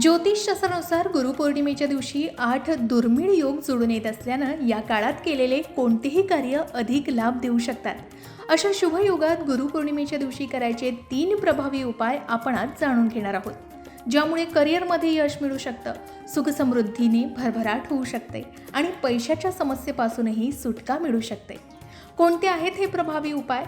ज्योतिषशास्त्रानुसार गुरुपौर्णिमेच्या दिवशी आठ दुर्मिळ योग जुळून येत असल्यानं या काळात केलेले कोणतेही कार्य अधिक लाभ देऊ शकतात. अशा शुभ योगात गुरुपौर्णिमेच्या दिवशी करायचे तीन प्रभावी उपाय आपण आज जाणून घेणार आहोत. ज्यामुळे करिअरमध्ये यश मिळू शकतं सुखसमृद्धीने भरभराट होऊ शकते आणि पैशाच्या समस्येपासूनही सुटका मिळू शकते. कोणते आहेत हे प्रभावी उपाय?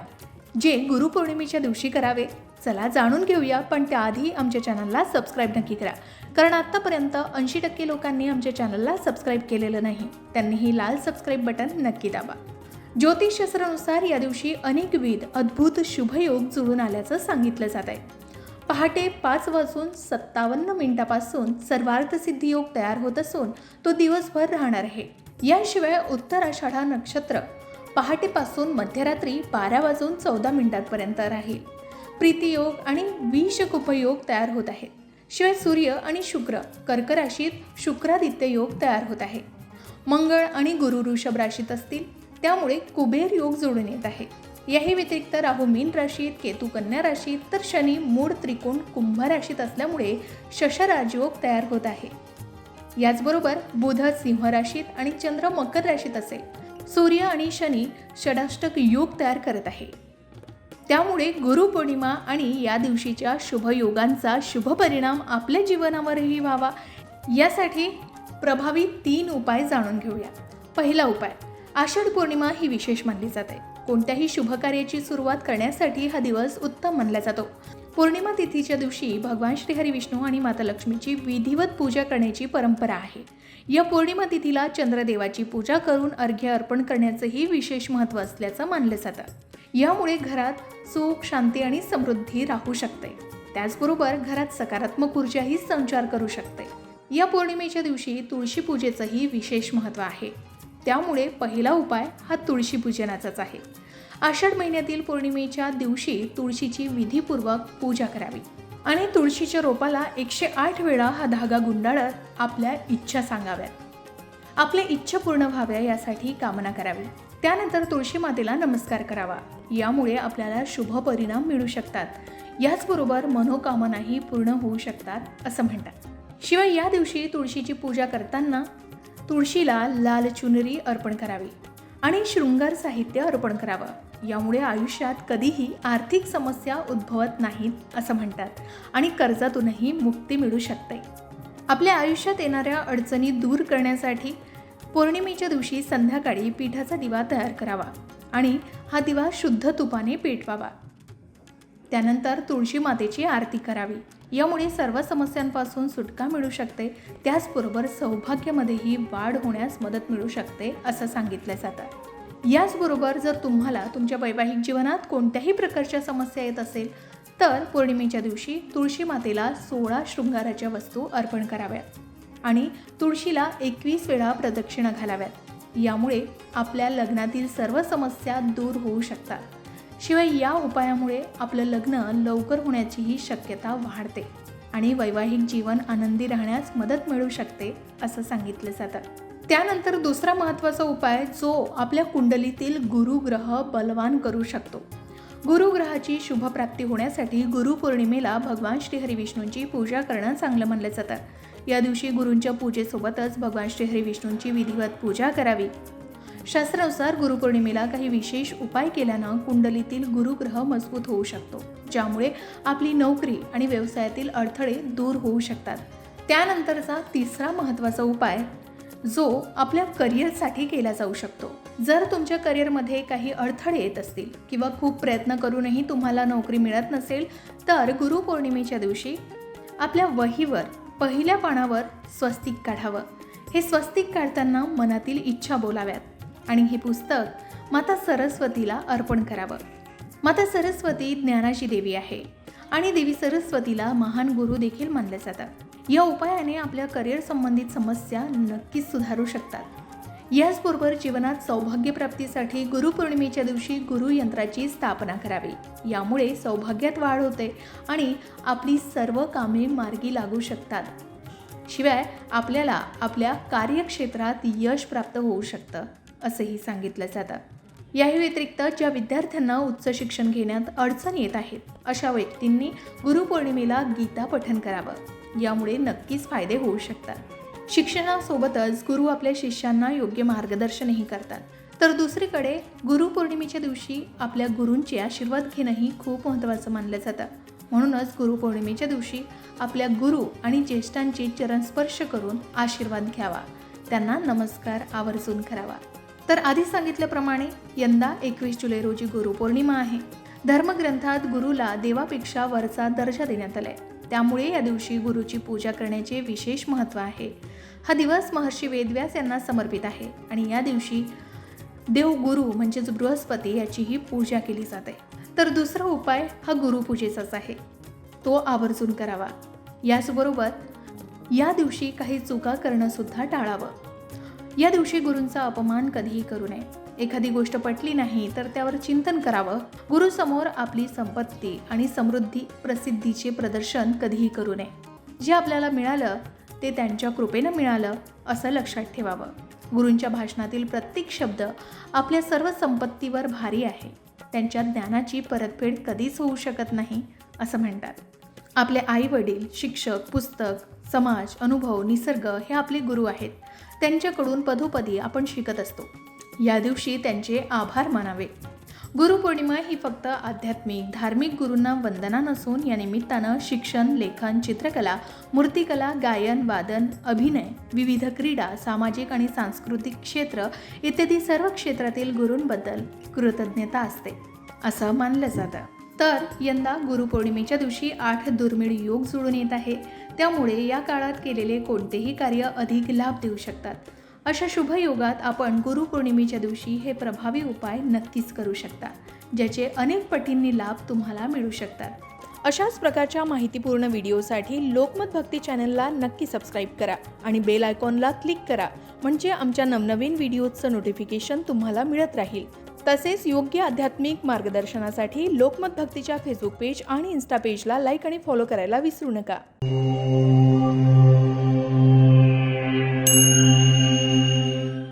जे गुरुपौर्णिमेच्या दिवशी करावे? चला जाणून घेऊया पण त्याआधी आमच्या चॅनलला सबस्क्राईब नक्की करा. कारण आत्तापर्यंत ऐंशी टक्के लोकांनी आमच्या चॅनलला सबस्क्राईब केलेलं नाही. त्यांनीही लाल सबस्क्राईब बटन नक्की दाबा. ज्योतिषशास्त्रानुसार या दिवशी अनेकविध अद्भुत शुभयोग जुळून आल्याचं सांगितलं जात आहे पहाटे पाच वाजून सत्तावन्न मिनिटापासून सर्वार्थसिद्धी योग तयार होत असून तो दिवसभर राहणार आहे. याशिवाय उत्तर आषाढा नक्षत्र पहाटेपासून मध्यरात्री बारा वाजून चौदा मिनिटांपर्यंत राहील. प्रीतियोग आणि विषकुप उपयोग तयार होत आहेत. शिवाय सूर्य आणि शुक्र कर्क राशीत शुक्रादित्य योग तयार होत आहे. मंगळ आणि गुरु ऋषभ राशीत असतील त्यामुळे कुबेर योग जोडून येत आहे. याही व्यतिरिक्त राहू मीन राशीत केतू कन्या राशीत तर शनी मूळ त्रिकोण कुंभ राशीत असल्यामुळे शशराजयोग तयार होत आहे. याचबरोबर बुध सिंह राशीत आणि चंद्र मकर राशीत असेल. सूर्य आणि शनी षडाष्टक योग तयार करत आहे. त्यामुळे गुरुपौर्णिमा आणि या दिवशीच्या शुभयोगांचा शुभ परिणाम आपल्या जीवनावरही व्हावा यासाठी प्रभावी तीन उपाय जाणून घेऊया. पहिला उपाय आषाढ पौर्णिमा ही विशेष मानली जाते. कोणत्याही शुभ कार्याची सुरुवात करण्यासाठी हा दिवस उत्तम मानला जातो. पौर्णिमा तिथीच्या दिवशी भगवान श्रीहरी विष्णू आणि माता लक्ष्मीची विधिवत पूजा करण्याची परंपरा आहे. या पौर्णिमा तिथीला चंद्रदेवाची पूजा करून अर्घ्य अर्पण करण्याचंही विशेष महत्त्व असल्याचं मानलं जातं. यामुळे घरात सुख शांती आणि समृद्धी राहू शकते. त्याचबरोबर घरात सकारात्मक ऊर्जाही संचार करू शकते. या पौर्णिमेच्या दिवशी तुळशी पूजेचंही विशेष महत्त्व आहे. त्यामुळे पहिला उपाय हा तुळशी पूजनाचाच आहे. आषाढ महिन्यातील पौर्णिमेच्या दिवशी तुळशीची विधीपूर्वक पूजा करावी. आणि तुळशीच्या रोपाला एकशे आठ वेळा हा धागा गुंडाळत आपल्या इच्छा सांगाव्यात. आपल्या इच्छा पूर्ण व्हाव्या यासाठी कामना करावी. त्यानंतर तुळशी मातेला नमस्कार करावा. यामुळे आपल्याला शुभ परिणाम मिळू शकतात. याचबरोबर मनोकामनाही पूर्ण होऊ शकतात असं म्हणतात. शिवाय या दिवशी तुळशीची पूजा करताना तुळशीला लाल चुनरी अर्पण करावी आणि शृंगार साहित्य अर्पण करावं. यामुळे आयुष्यात कधीही आर्थिक समस्या उद्भवत नाहीत असं म्हणतात आणि कर्जातूनही मुक्ती मिळू शकते. आपल्या आयुष्यात येणाऱ्या अडचणी दूर करण्यासाठी पौर्णिमेच्या दिवशी संध्याकाळी पिठाचा दिवा तयार करावा आणि हा दिवा शुद्ध तुपाने पेटवावा. त्यानंतर तुळशी मातेची आरती करावी. यामुळे सर्व समस्यांपासून सुटका मिळू शकते. त्याचबरोबर सौभाग्यामध्येही वाढ होण्यास मदत मिळू शकते असं सांगितलं जातं. याचबरोबर जर तुम्हाला तुमच्या वैवाहिक जीवनात कोणत्याही प्रकारच्या समस्या येत असेल तर पौर्णिमेच्या दिवशी तुळशी मातेला सोळा शृंगाराच्या वस्तू अर्पण कराव्यात आणि तुळशीला एकवीस वेळा प्रदक्षिणा घालाव्यात. यामुळे आपल्या लग्नातील सर्व समस्या दूर होऊ शकतात. शिवाय या उपायामुळे आपलं लग्न लवकर होण्याचीही शक्यता वाढते आणि वैवाहिक जीवन आनंदी राहण्यास मदत मिळू शकते असं सांगितलं जातं. त्यानंतर दुसरा महत्त्वाचा उपाय जो आपल्या कुंडलीतील गुरुग्रह बलवान करू शकतो. गुरुग्रहाची शुभप्राप्ती होण्यासाठी गुरुपौर्णिमेला भगवान श्रीहरी विष्णूंची पूजा करणं चांगलं म्हणलं जातं. या दिवशी गुरूंच्या पूजेसोबतच भगवान श्रीहरी विष्णूंची विधिवत पूजा करावी. शास्त्रानुसार गुरुपौर्णिमेला काही विशेष उपाय केल्यानं कुंडलीतील गुरुग्रह मजबूत होऊ शकतो ज्यामुळे आपली नोकरी आणि व्यवसायातील अडथळे दूर होऊ शकतात. त्यानंतरचा तिसरा महत्त्वाचा उपाय जो आपल्या करिअरसाठी केला जाऊ शकतो. जर तुमच्या करिअरमध्ये काही अडथळे येत असतील किंवा खूप प्रयत्न करूनही तुम्हाला नोकरी मिळत नसेल तर गुरुपौर्णिमेच्या दिवशी आपल्या वहीवर पहिल्या पानावर स्वस्तिक काढावं. हे स्वस्तिक काढताना मनातील इच्छा बोलाव्यात आणि हे पुस्तक माता सरस्वतीला अर्पण करावं. माता सरस्वती ज्ञानाची देवी आहे आणि देवी सरस्वतीला महान गुरु देखील मानले जातात. या उपायाने आपल्या करिअर संबंधित समस्या नक्कीच सुधारू शकतात. याचबरोबर जीवनात सौभाग्यप्राप्तीसाठी गुरुपौर्णिमेच्या दिवशी गुरुयंत्राची स्थापना करावी. यामुळे सौभाग्यात वाढ होते आणि आपली सर्व कामे मार्गी लागू शकतात. शिवाय आपल्याला आपल्या कार्यक्षेत्रात यश प्राप्त होऊ शकतं असंही सांगितलं जातं. याही व्यतिरिक्त ज्या विद्यार्थ्यांना उच्च शिक्षण घेण्यात अडचण येत आहेत अशा व्यक्तींनी गुरुपौर्णिमेला गीता पठन करावं. यामुळे नक्कीच फायदे होऊ शकतात. शिक्षणासोबतच गुरु आपल्या शिष्यांना योग्य मार्गदर्शनही करतात. तर दुसरीकडे गुरुपौर्णिमेच्या दिवशी आपल्या गुरूंचे आशीर्वाद घेणंही खूप महत्त्वाचं मानलं जातं. म्हणूनच गुरुपौर्णिमेच्या दिवशी आपल्या गुरु आणि ज्येष्ठांचे चरणस्पर्श करून आशीर्वाद घ्यावा. त्यांना नमस्कार आवर्जून करावा. तर आधी सांगितल्याप्रमाणे यंदा एकवीस जुलै रोजी गुरुपौर्णिमा आहे. धर्मग्रंथात गुरुला देवापेक्षा वरचा दर्जा देण्यात आलाय. त्यामुळे या दिवशी गुरुची पूजा करण्याचे विशेष महत्त्व आहे. हा दिवस महर्षी वेदव्यास यांना समर्पित आहे आणि या दिवशी देव गुरु म्हणजेच बृहस्पती याचीही पूजा केली जाते. तर दुसरा उपाय हा गुरुपूजेचाच आहे. तो आवर्जून करावा. याचबरोबर या दिवशी काही चुका करणंसुद्धा टाळावं. या दिवशी गुरूंचा अपमान कधीही करू नये. एखादी गोष्ट पटली नाही तर त्यावर चिंतन करावं. गुरुसमोर आपली संपत्ती आणि समृद्धी प्रसिद्धीचे प्रदर्शन कधीही करू नये. जे आपल्याला मिळालं ते त्यांच्या कृपेनं मिळालं असं लक्षात ठेवावं. गुरूंच्या भाषणातील प्रत्येक शब्द आपल्या सर्व संपत्तीवर भारी आहे. त्यांच्या ज्ञानाची परतफेड कधीच होऊ शकत नाही असं म्हणतात. आपले आई वडील शिक्षक पुस्तक समाज अनुभव निसर्ग हे आपले गुरु आहेत. त्यांच्याकडून पदोपदी आपण शिकत असतो. या दिवशी त्यांचे आभार मानावे. गुरुपौर्णिमा ही फक्त आध्यात्मिक धार्मिक गुरूंना वंदना नसून या निमित्तानं शिक्षण लेखन चित्रकला मूर्तिकला गायन वादन अभिनय विविध क्रीडा सामाजिक आणि सांस्कृतिक क्षेत्र इत्यादी सर्व क्षेत्रातील गुरूंबद्दल कृतज्ञता असते असं मानलं जातं. तर यंदा गुरुपौर्णिमेच्या दिवशी आठ दुर्मिळ योग जुळून येत आहे. त्यामुळे या काळात केलेले कोणतेही कार्य अधिक लाभ देऊ शकतात. अशा शुभयोगात आपण गुरुपौर्णिमेच्या दिवशी हे प्रभावी उपाय नक्कीच करू शकता ज्याचे अनेक पटींनी लाभ तुम्हाला मिळू शकतात. अशाच प्रकारच्या माहितीपूर्ण व्हिडिओसाठी लोकमत भक्ती चॅनलला नक्की सबस्क्राईब करा आणि बेल आयकॉनला क्लिक करा म्हणजे आमच्या नवनवीन व्हिडिओचं नोटिफिकेशन तुम्हाला मिळत राहील. तसेच योग्य आध्यात्मिक मार्गदर्शनासाठी लोकमत भक्तीच्या फेसबुक पेज आणि इन्स्टा पेजला लाईक आणि फॉलो करायला विसरू नका.